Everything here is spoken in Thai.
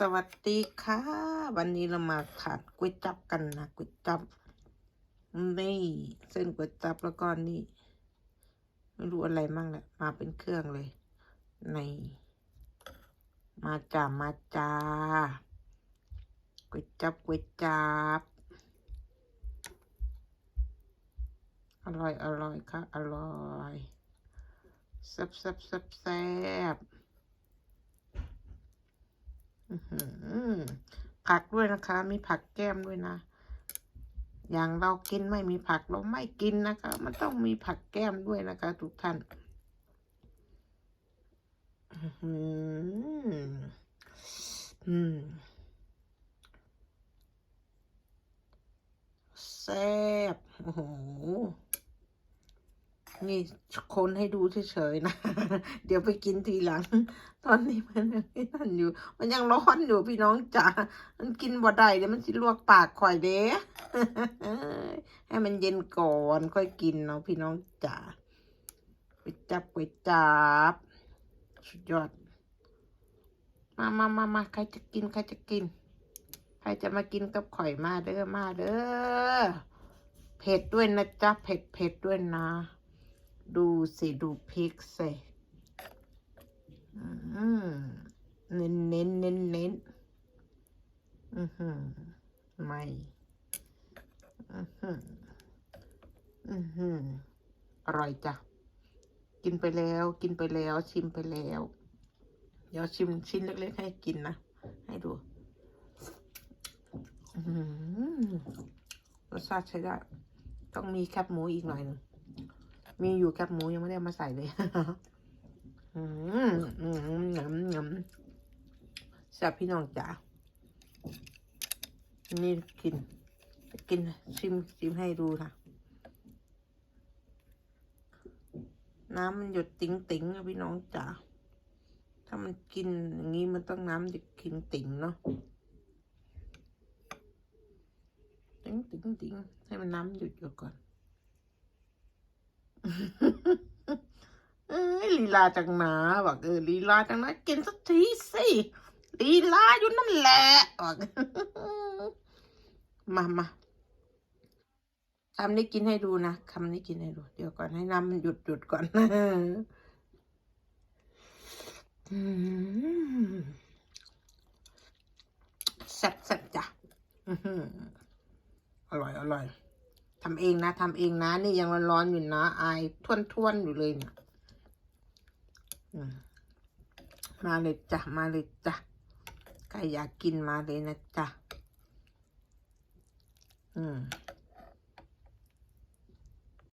สวัสดีค่ะ วันนี้เรามาผัดก๋วยจับกันนะก๋วยจับนี่เส้นก๋วยจับแล้วก็นี่ไม่รู้อะไรมั่งแหละมาเป็นเครื่องเลย ใน มาจ้ามาจ้าก๋วยจับก๋วยจับอร่อยอร่อยค่ะอร่อยแซ่บแซ่บแซ่บแซ่บ ผักด้วยนะคะ มีผักแก้มด้วยนะ อย่างเรากินไม่มีผักเราไม่กินนะคะ มันต้องมีผักแก้มด้วยนะคะ ทุกท่านอื้อหืออืมแซ่บโอ้โห นี่คนให้ดูเฉยๆนะ เดี๋ยวไปกินทีหลัง ตอนนี้มันยังไม่นั่นอยู่ มันยังร้อนอยู่พี่น้องจ๋า มันกินบ่ได้เดี๋ยวมันสิลวกปากข่อยเด้ให้มันเย็นก่อนค่อยกินเนาะพี่น้องจ๋าไปจับไปจับ สุดยอด มามามามาใครจะกินใครจะกิน ใครจะมากินกับข่อยมาเด้อมาเด้อ เผ็ดด้วยนะจ๊ะ เผ็ดเผ็ดด้วยนะ ดูสิดูพริกสิเน้นเน้นเน้นเน้นอือหือไม่อือหืออือหืออร่อยจ้ะ กินไปแล้ว กินไปแล้ว ชิมไปแล้ว เดี๋ยวชิมชิ้นเล็กๆให้กินนะ ให้ดูรสชาติใช้ได้ ต้องมีแคบหมูอีกหน่อยหนึ่ง มีอยู่แคบหมูยังไม่ได้มาใส่เลยอืมอืมงำงำแซ่บพี่น้องจ๋า นี่กิน กินชิมชิมให้ดูค่ะ น้ำมันหยดติ๋งติ๋งๆอะพี่น้องจ๋า ถ้ามันกินอย่างนี้มันต้องน้ำหยดติ๋งติ๋งเนาะติ๋งติ๋งติ๋งให้มันน้ำหยุดอยู่ก่อน เอ้ยลีลาจังหนาบอกเออลีลาจังนะกินสักทีสิลีลาอยู่นั่นแหละบอกมามาคำนี้กินให้ดูนะคำนี้กินให้ดู เดี๋ยวก่อนให้น้ำมันหยุดหยุดก่อนอืมแซ่บแซ่บจ้ะอร่อยอร่อย ทำเองนะทำเองนะ นี่ยังร้อนๆอยู่นะอายท่วนๆอยู่เลยเนี่ยมาเลยจ้ะมาเลยจ้ะใครอยากกินมาเลยนะจ้ะอืม